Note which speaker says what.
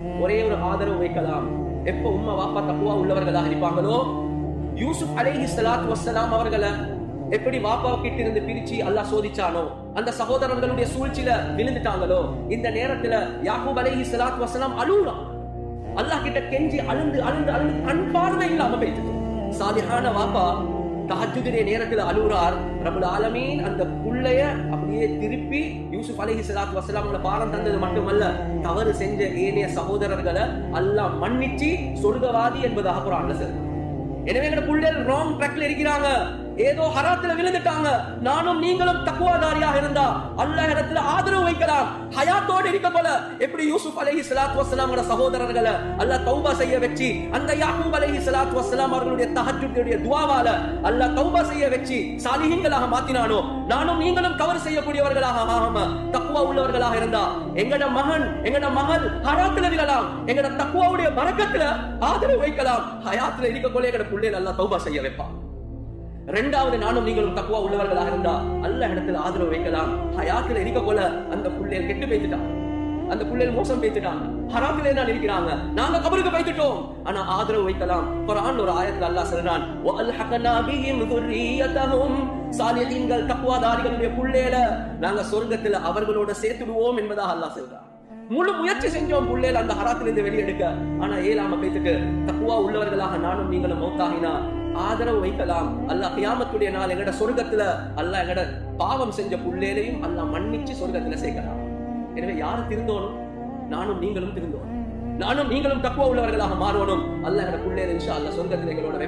Speaker 1: ஒரே ஒரு ஆதரவு வைக்கலாம். எப்ப உம்மா வாப்பா தப்புவா உள்ளவர்களாக இருப்பாங்களோ? யூசுப் அலேஹி சலாத் வசலாம் அவர்களை எப்படி வாப்பா கிட்ட இருந்து பிரிச்சு அல்லாஹ் சோதிச்சானோ? அந்த சகோதரர்களுடைய சூழ்ச்சியில விழுந்துட்டாங்களோ? இந்த நேரத்துல யாகூப் அலேஹி சலாத் வசலாம் அழுகுறான் அல்லாஹ் கிட்ட கெஞ்சி அழுந்து அழுந்து அழுந்து கண் பார்வை இல்லாம போயிட்டு சாதிகான வாப்பா தாஜுதிரிய நேரத்துல அழுகுறார் ரபுல் ஆலமீன் அந்த புள்ளைய அப்படியே திருப்பி யூசுப் அலைஹி சலாத் வஸலாம் பாரம் தந்தது மட்டுமல்ல தவறு செஞ்ச ஏனைய சகோதரர்களை அல்லாஹ் மன்னிச்சு சொர்க்கவாதி என்பதாக குரான்ல சார் எனவே எங்க புள்ளைகள் ராங் ட்ராக்ல இருக்கிறாங்க. ஏதோ ஹராத்துல விழுந்துட்டாங்க. நானும் நீங்களும் தக்குவாதாரியாக இருந்தா அல்லாஹ் இடத்துல ஆதரவு வைக்கலாம் ஹயாத்தோடு இருக்க போல. எப்படி யூசுப் அலஹி சலாத் வசலாமோட சகோதரர்களை அல்ல தௌபா செய்ய வச்சு அந்த யாக்கூப் அலஹி சலாத் வசலாம் அவர்களுடைய தஹஜ்ஜுடைய துவாவால அல்ல தௌபா செய்ய வச்சு சாலிஹீன்களாக மாத்தினானோ? நானும் நீங்களும் கவர் செய்யக்கூடியவர்களாக ஆகாம தக்குவா உள்ளவர்களாக இருந்தா. எங்கட மகன் எங்கட மகள் ஹராத்துல விழலாம் எங்கட தக்குவாவுடைய பரக்கத்துல ஆதரவு வைக்கலாம். ஹயாத்துல இருக்க போல எங்கட பிள்ளைகள் நல்லா தௌபா செய்ய வைப்பான். ரெண்டாவது நானும் நீங்களும் தக்குவா உள்ளவர்களாக இருந்தா அல்ல இடத்துல ஆதரவு வைக்கலாம் ஹயாத்துல இருக்க போல அந்த புள்ளைகள் கெட்டு பேத்துட்டான் அந்த புள்ளைகள் மோசம் பேத்துட்டாங்க ஹராத்திலே தான் இருக்கிறாங்க நாங்க கபருக்கு போய்த்துட்டோம் ஆனா ஆதரவு வைக்கலாம் குர்ஆன் ஒரு ஆயத்துல அல்லாஹ் சொல்றான் வஅல்ஹகனா பிஹிம் ذُرِّيَّتَهُمْ சாலிஹீன்கள் தக்வாதாரிகளுடைய புள்ளையில நாங்க சொர்க்கத்துல அவர்களோட சேர்த்துடுவோம் என்பதாக அல்லாஹ் சொல்றான் முழு முயற்சி செஞ்சோம் புள்ளையில அந்த ஹராத்திலிருந்து வெளியெடுக்க ஆனா ஏலாம பேத்துட்டு தக்குவா உள்ளவர்களாக நானும் நீங்களும் மௌத்தாகினா ஆதரவு வைக்கலாம். அல்லாஹ் கியாமத்துடைய நாள் எங்கட சொர்க்கத்துல அல்லாஹ் எங்கட பாவம் செஞ்ச புள்ளேலையும் அல்லாஹ் மன்னிச்சு சொர்க்கத்துல சேர்க்கலாம் எனவே யாரு திருந்தோனும் நானும் நீங்களும் திருந்தோம் நானும் நீங்களும் தக்குவ உள்ளவர்களாக மாறணும். அல்ல எங்கட புள்ளேல இன்ஷா சொர்க்கத்தில் எங்களோட